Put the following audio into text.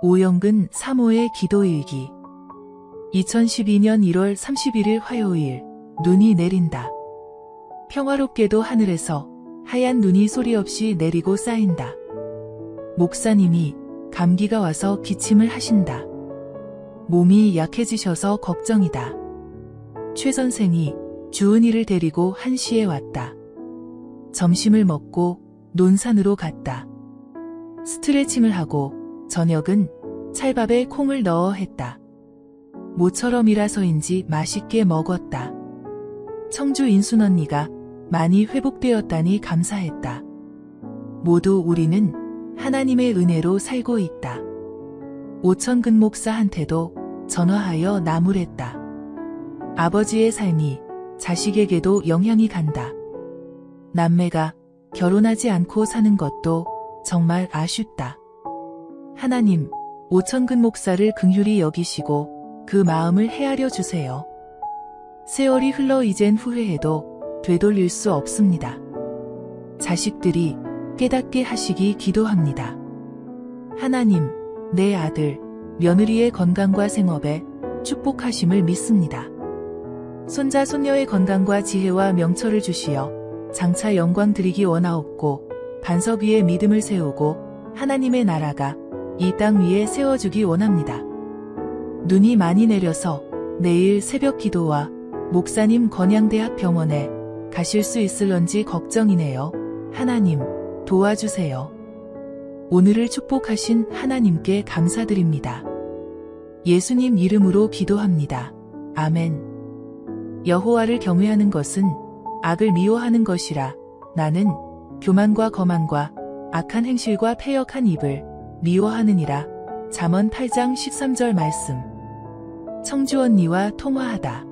오영근 사모의 기도일기 2012년 1월 31일 화요일 눈이 내린다. 평화롭게도 하늘에서 하얀 눈이 소리 없이 내리고 쌓인다. 목사님이 감기가 와서 기침을 하신다. 몸이 약해지셔서 걱정이다. 최 선생이 주은이를 데리고 한시에 왔다. 점심을 먹고 논산으로 갔다. 스트레칭을 하고 저녁은 찰밥에 콩을 넣어 했다. 모처럼이라서인지 맛있게 먹었다. 청주 인순 언니가 많이 회복되었다니 감사했다. 모두 우리는 하나님의 은혜로 살고 있다. 오천근 목사한테도 전화하여 나무랬다. 아버지의 삶이 자식에게도 영향이 간다. 남매가 결혼하지 않고 사는 것도 정말 아쉽다. 하나님, 오천근 목사를 긍휼히 여기시고 그 마음을 헤아려 주세요. 세월이 흘러 이젠 후회해도 되돌릴 수 없습니다. 자식들이 깨닫게 하시기 기도합니다. 하나님, 내 아들, 며느리의 건강과 생업에 축복하심을 믿습니다. 손자, 손녀의 건강과 지혜와 명철을 주시어 장차 영광 드리기 원하옵고 반석 위에 믿음을 세우고 하나님의 나라가 이 땅 위에 세워주기 원합니다. 눈이 많이 내려서 내일 새벽 기도와 목사님 건양대학 병원에 가실 수 있을런지 걱정이네요. 하나님, 도와주세요. 오늘을 축복하신 하나님께 감사드립니다. 예수님 이름으로 기도합니다. 아멘. 여호와를 경외하는 것은 악을 미워하는 것이라 나는 교만과 거만과 악한 행실과 패역한 입을 미워하느니라. 잠언 8장 13절 말씀. 청주 언니와 통화하다.